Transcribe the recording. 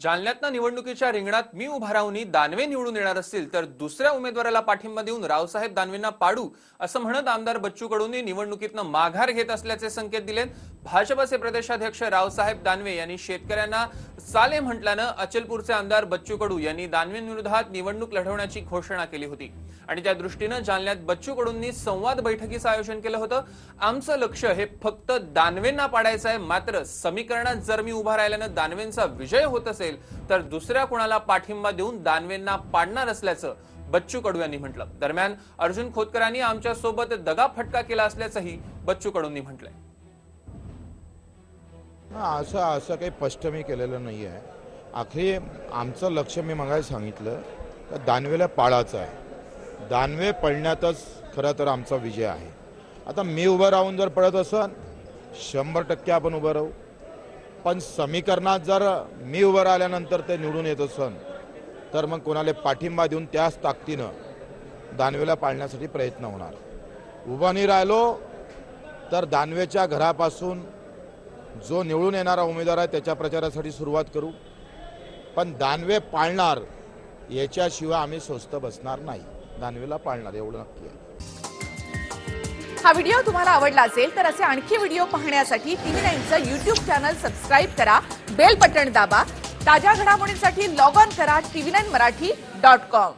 जालन्यातनं निवडणुकीच्या रिंगणात मी उभा राहून दानवे निवडून येणार असतील तर दुसऱ्या उमेदवाराला पाठिंबा देऊन रावसाहेब दानवेंना पाडू असं म्हणत आमदार बच्चू कडूनी निवडणुकीतनं माघार घेत असल्याचे संकेत दिलेत. भाजपचे प्रदेशाध्यक्ष रावसाहेब दानवे यांनी शेतकऱ्यांना साले म्हटल्यानं अचलपूरचे आमदार बच्चू कडू यांनी दानवेंविरोधात निवडणूक लढवण्याची घोषणा केली होती. आणि त्या दृष्टीनं जालन्यात बच्चू कडूंनी संवाद बैठकीचं आयोजन केलं होतं. आमचं लक्ष हे फक्त दानवेंना पाडायचं आहे मात्र समीकरणात जर मी उभा राहिल्यानं दानवेंचा विजय होत असेल तर दुसऱ्या कुणाला पाठिंबा देऊन दानवेंना पाडणार असल्याचं बच्चू कडू यांनी म्हटलं. दरम्यान अर्जुन खोतकरांनी आमच्यासोबत दगा फटका केला असल्याचंही बच्चू कडूंनी म्हटलंय. असं असं काही स्पष्ट मी केलेलं नाही आहे. आखरी आमचं लक्ष मी मगाशी सांगितलं तर दानवेला पाळाचं आहे. दानवे पळण्यातच खरं तर आमचा विजय आहे. आता मी उभं राहून जर पळत असन शंभर टक्के आपण उभं राहू. पण समीकरणात जर मी उभं राहिल्यानंतर ते निवडून येत असन तर मग कोणाला पाठिंबा देऊन त्याच ताकदीनं दानवेला पाळण्यासाठी प्रयत्न होणार. उभं नाही राहिलो तर दानवेच्या घरापासून जो निवडून येणारा उमेदवार आहे त्याच्या प्रचारासाठी सुरुवात करू. पण दानवे पाळणार याच्याशिवाय आम्ही स्वस्त बसणार नाही. दानवेला पाळणार एवढं नक्की आहे. हा व्हिडिओ तुम्हाला आवडला असेल तर असे आणखी व्हिडिओ पाहण्यासाठी टीव्ही नाईनचं युट्यूब चॅनल सबस्क्राईब करा बेल बटन दाबा ताज्या घडामोडींसाठी लॉग ऑन करा TV nine Marathi dot com